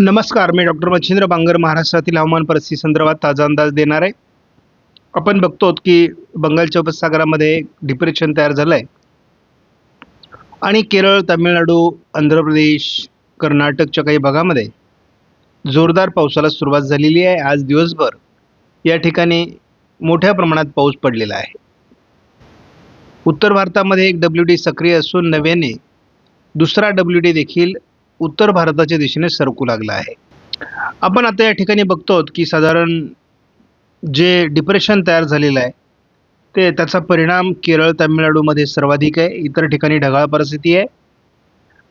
नमस्कार मी डॉक्टर मच्छिंद्र बांगर महाराष्ट्रातील हवामान परिस्थिती संदर्भात ताजा अंदाज देणार आहे. आपण बघतो की बंगालच्या उपसागरामध्ये डिप्रेशन तयार झालं आहे आणि केरळ तामिळनाडू आंध्र प्रदेश कर्नाटकच्या काही भागामध्ये जोरदार पावसाला सुरुवात झालेली आहे. आज दिवसभर या ठिकाणी मोठ्या प्रमाणात पाऊस पडलेला आहे. उत्तर भारतामध्ये एक डब्ल्यू डी सक्रिय असून नव्याने दुसरा डब्ल्यू डी देखील उत्तर भारताच्या दिशेने सरकू लागला आहे. आपण आता या ठिकाणी बघतो की साधारण जे डिप्रेशन तयार झालेलं आहे ते त्याचा परिणाम केरळ तामिळनाडूमध्ये सर्वाधिक आहे. इतर ठिकाणी ढगाळ परिस्थिती आहे.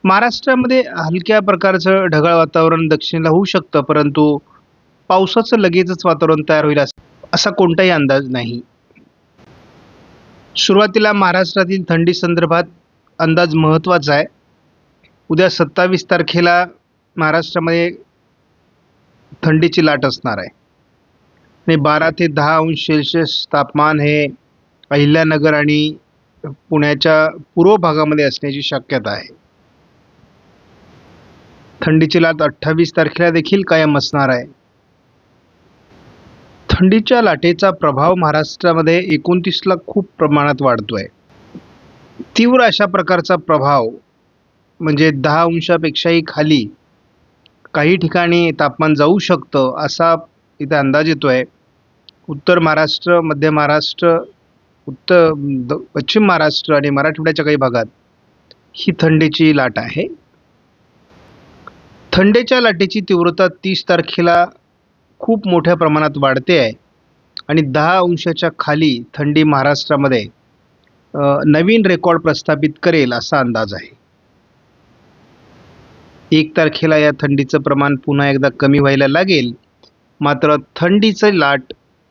महाराष्ट्रामध्ये हलक्या प्रकारचं ढगाळ वातावरण दक्षिणेला होऊ शकतं परंतु पावसाचं लगेचच वातावरण तयार होईल असा कोणताही अंदाज नाही. सुरुवातीला महाराष्ट्रातील थंडी संदर्भात अंदाज महत्त्वाचा आहे. उद्या सत्तावीस तारखेला महाराष्ट्रामध्ये थंडीची लाट असणार आहे. आणि बारा ते दहा अंश सेल्सिअस तापमान हे अहिल्यानगर आणि पुण्याच्या पूर्व भागामध्ये असण्याची शक्यता आहे. थंडीची लाट अठ्ठावीस तारखेला देखील कायम असणार आहे. थंडीच्या लाटेचा प्रभाव महाराष्ट्रामध्ये एकोणतीसला खूप प्रमाणात वाढतो आहे तीव्र अशा प्रकारचा प्रभाव म्हणजे दहा अंशापेक्षाही खाली काही ठिकाणी तापमान जाऊ शकतं असा इथे अंदाज येतो आहे उत्तर महाराष्ट्र मध्य महाराष्ट्र उत्तर द पश्चिम महाराष्ट्र आणि मराठवाड्याच्या काही भागात ही थंडीची लाट आहे. थंडीच्या लाटेची तीव्रता तीस तारखेला खूप मोठ्या प्रमाणात वाढते आहे आणि दहा अंशाच्या खाली थंडी महाराष्ट्रामध्ये नवीन रेकॉर्ड प्रस्थापित करेल असा अंदाज आहे. एक तारखेला या थंडीचं प्रमाण पुन्हा एकदा कमी व्हायला लागेल. मात्र थंडीचं लाट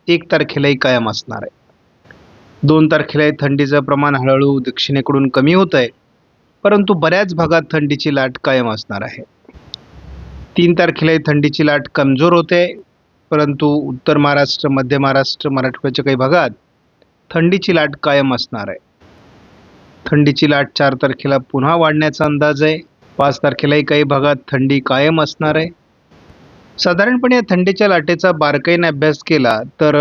एक तारखेलाही कायम असणार आहे. दोन तारखेलाही थंडीचं प्रमाण हळूहळू दक्षिणेकडून कमी होत आहे. परंतु बऱ्याच भागात थंडीची लाट कायम असणार आहे. तीन तारखेलाही थंडीची लाट कमजोर होते. परंतु उत्तर महाराष्ट्र मध्य महाराष्ट्र मराठवाड्याच्या काही भागात थंडीची लाट कायम असणार आहे. थंडीची लाट चार तारखेला पुन्हा वाढण्याचा अंदाज आहे. पाच तारखेलाही काही भागात थंडी कायम असणार आहे. साधारणपणे या थंडीच्या लाटेचा बारकाईने अभ्यास केला तर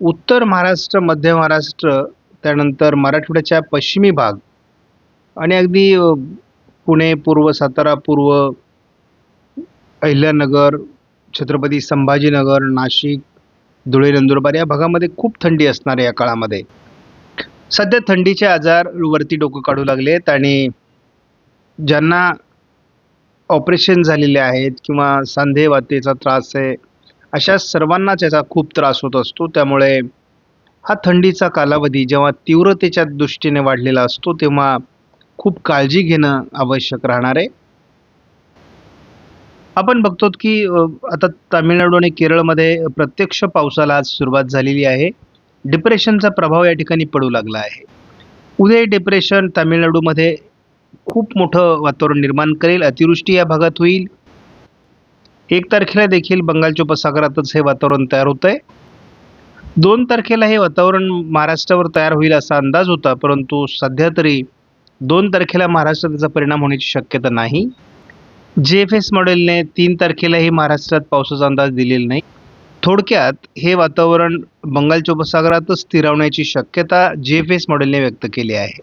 उत्तर महाराष्ट्र मध्य महाराष्ट्र त्यानंतर मराठवाड्याच्या पश्चिमी भाग आणि अगदी पुणे पूर्व सातारा पूर्व अहिल्यानगर छत्रपती संभाजीनगर नाशिक धुळे नंदुरबार या भागामध्ये खूप थंडी असणार आहे या काळामध्ये. सध्या थंडीचे आजार वरती डोकं काढू लागले आहेत आणि ज्यांना ऑपरेशन झालेले आहेत किंवा सांधेवातेचा त्रास आहे अशा सर्वांनाच याचा खूप त्रास होत असतो. त्यामुळे हा थंडीचा कालावधी जेव्हा तीव्रतेच्या दृष्टीने वाढलेला असतो तेव्हा खूप काळजी घेणं आवश्यक राहणार आहे. आपण बघतो की आता तामिळनाडू आणि केरळमध्ये प्रत्यक्ष पावसाला आज सुरुवात झालेली आहे. डिप्रेशनचा प्रभाव या ठिकाणी पडू लागला आहे. उद्या डिप्रेशन तामिळनाडूमध्ये खूप मोठं वातावरण निर्माण करेल अतिवृष्टी या भागात होईल. एक तारखेला देखील बंगालच्या उपसागरातच हे वातावरण तयार होतं आहे दोन तारखेला हे वातावरण महाराष्ट्रावर तयार होईल असा अंदाज होता परंतु सध्या तरी दोन तारखेला महाराष्ट्रात त्याचा परिणाम होण्याची शक्यता नाही. जे एफ एस मॉडेलने तीन तारखेलाही महाराष्ट्रात पावसाचा अंदाज दिलेला नाही. थोडक्यात हे वातावरण बंगालच्या उपसागरातच स्थिरावण्याची शक्यता जे एफ एस मॉडेलने व्यक्त केली आहे.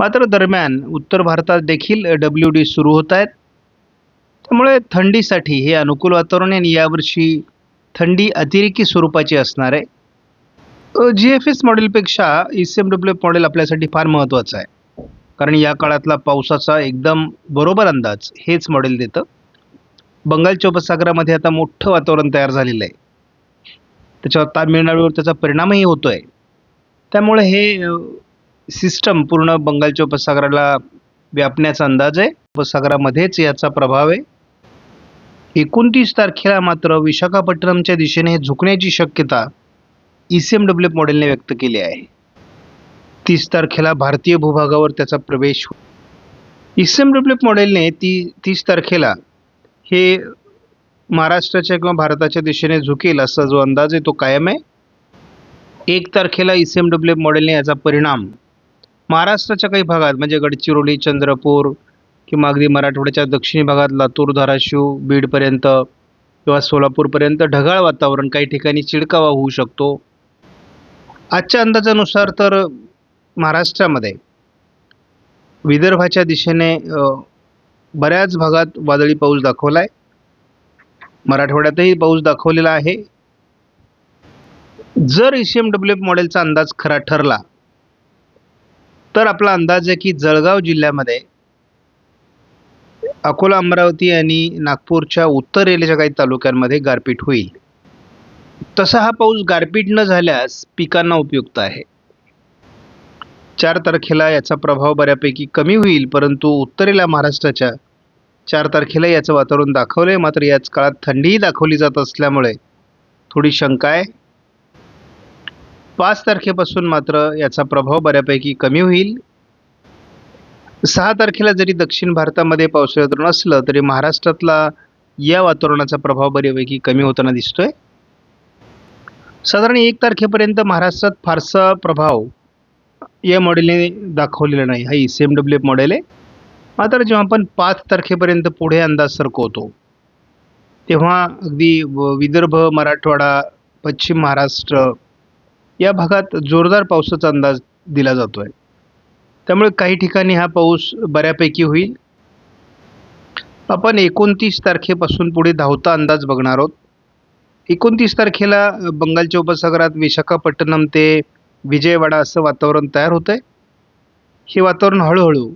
मात्र दरम्यान उत्तर भारतात देखील डब्ल्यू डी सुरू होत आहेत. त्यामुळे थंडीसाठी हे अनुकूल वातावरण आहे आणि यावर्षी थंडी अतिरेकी स्वरूपाची असणार आहे. G F S मॉडेलपेक्षा E C M W model आपल्यासाठी फार महत्त्वाचं आहे. कारण या काळातला पावसाचा एकदम बरोबर अंदाज हेच मॉडेल देतं. बंगालच्या उपसागरामध्ये आता मोठं वातावरण तयार झालेलं आहे. त्याच्यावर तामिळनाडूवर त्याचा परिणामही होतो आहे त्यामुळे हे सिस्टम पूर्ण बंगालच्या उपसागराला व्यापण्याचा अंदाज आहे. उपसागरामध्येच याचा प्रभाव आहे. एकोणतीस तारखेला मात्र विशाखापट्टणमच्या दिशेने झुकण्याची शक्यता ई सी एम डब्ल्यू मॉडेलने व्यक्त केली आहे. तीस तारखेला भारतीय भूभागावर त्याचा प्रवेश ई सी एम डब्ल्यू मॉडेलने ती तीस तारखेला हे महाराष्ट्राच्या किंवा भारताच्या दिशेने झुकेल असा जो अंदाज आहे तो कायम आहे. एक तारखेला ई सी एम डब्ल्यू मॉडेलने याचा परिणाम महाराष्ट्राच्या काही भागात म्हणजे गडचिरोली चंद्रपूर किंवा अगदी मराठवाड्याच्या दक्षिणी भागात लातूर धाराशिव बीडपर्यंत किंवा सोलापूरपर्यंत ढगाळ वातावरण काही ठिकाणी चिडकावा होऊ शकतो. आजच्या अंदाजानुसार तर महाराष्ट्रामध्ये विदर्भाच्या दिशेने बऱ्याच भागात वादळी पाऊस दाखवला आहे मराठवाड्यातही पाऊस दाखवलेला आहे. जर E C M W F मॉडेलचा अंदाज खरा ठरला तर आपला अंदाज आहे की जळगाव जिल्ह्यामध्ये अकोला अमरावती आणि नागपूरच्या उत्तरेच्या काही तालुक्यांमध्ये गारपीट होईल. तसा हा पाऊस गारपीट न झाल्यास पिकांना उपयुक्त आहे. चार तारखेला याचा प्रभाव बऱ्यापैकी कमी होईल परंतु उत्तरेला महाराष्ट्राच्या चार तारखेला याचं वातावरण दाखवलं आहे मात्र याच काळात थंडीही दाखवली जात असल्यामुळे थोडी शंका आहे. पाच तारखेपासून मात्र याचा प्रभाव बऱ्यापैकी कमी होईल. सहा तारखेला जरी दक्षिण भारतामध्ये पावसाळी वातावरण असलं तरी महाराष्ट्रातला या वातावरणाचा प्रभाव बऱ्यापैकी कमी होताना दिसतोय. साधारण एक तारखेपर्यंत महाराष्ट्रात फारसा प्रभाव या मॉडेलने दाखवलेला नाही. हा E C M W F model आहे. मात्र जेव्हा आपण पाच तारखेपर्यंत पुढे अंदाज सरकवतो तेव्हा अगदी व- विदर्भ मराठवाडा पश्चिम महाराष्ट्र या भागात जोरदार पावसाचा अंदाज दिला जातो आहे त्यामुळे काही ठिकाणी हा पाऊस बऱ्यापैकी होईल. आपण एकोणतीस तारखेपासून पुढे धावता अंदाज बघणार आहोत. एकोणतीस तारखेला बंगालच्या उपसागरात विशाखापट्टणम ते विजयवाडा असं वातावरण तयार होतं आहे हे वातावरण हळूहळू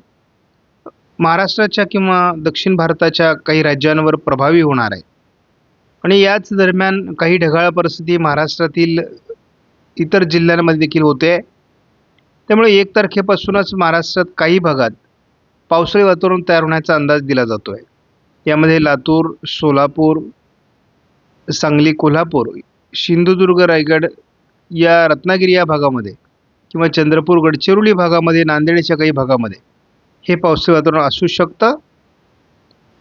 महाराष्ट्राच्या किंवा दक्षिण भारताच्या काही राज्यांवर प्रभावी होणार आहे. आणि याच दरम्यान काही ढगाळ परिस्थिती महाराष्ट्रातील इतर जिल्ह्यांमध्ये देखील होते. त्यामुळे एक तारखेपासूनच महाराष्ट्रात काही भागात पावसाळी वातावरण तयार होण्याचा अंदाज दिला जातो आहे यामध्ये लातूर सोलापूर सांगली कोल्हापूर सिंधुदुर्ग रायगड या रत्नागिरी या भागामध्ये किंवा चंद्रपूर गडचिरोली भागामध्ये नांदेडच्या काही भागामध्ये हे पावसाळी वातावरण असू शकतं.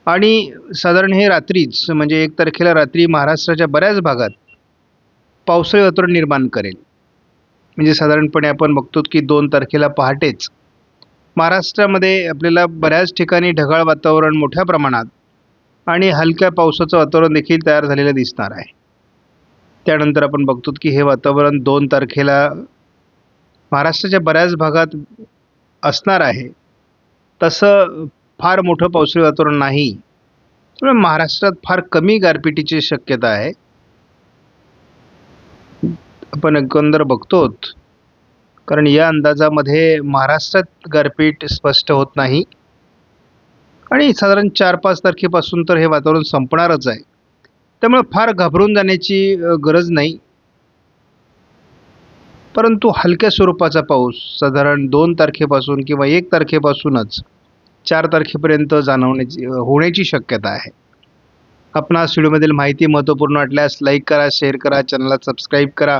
आणि साधारण हे रात्रीच म्हणजे एक तारखेला रात्री महाराष्ट्राच्या बऱ्याच भागात पावसाळी वातावरण निर्माण करेल. म्हणजे साधारणपणे आपण बघतो की दोन तारखेला पहाटेच महाराष्ट्रामध्ये आपल्याला बऱ्याच ठिकाणी ढगाळ वातावरण मोठ्या प्रमाणात आणि हलक्या पावसाचं वातावरण देखील तयार झालेलं दिसणार आहे. त्यानंतर आपण बघतो की हे वातावरण दोन तारखेला महाराष्ट्राच्या बऱ्याच भागात असणार आहे. तसं फार मोठं पावसाळी वातावरण नाही. त्यामुळे महाराष्ट्रात फार कमी गारपिटीची शक्यता आहे. आपण एकंदर बघतोत. कारण या अंदाजामध्ये महाराष्ट्रात गारपीट स्पष्ट होत नाही. आणि साधारण चार पाच तारखेपासून तर हे वातावरण संपणारच आहे. त्यामुळे फार घाबरून जाण्याची गरज नाही. परंतु हलक्या स्वरूपाचा पाऊस साधारण दोन तारखेपासून किंवा एक तारखेपासूनच चार तारखेपर्यंत जाणवण्याची होण्याची शक्यता आहे. आपणास व्हिडिओमधील माहिती महत्त्वपूर्ण वाटल्यास लाईक करा शेअर करा चॅनलला सबस्क्राईब करा.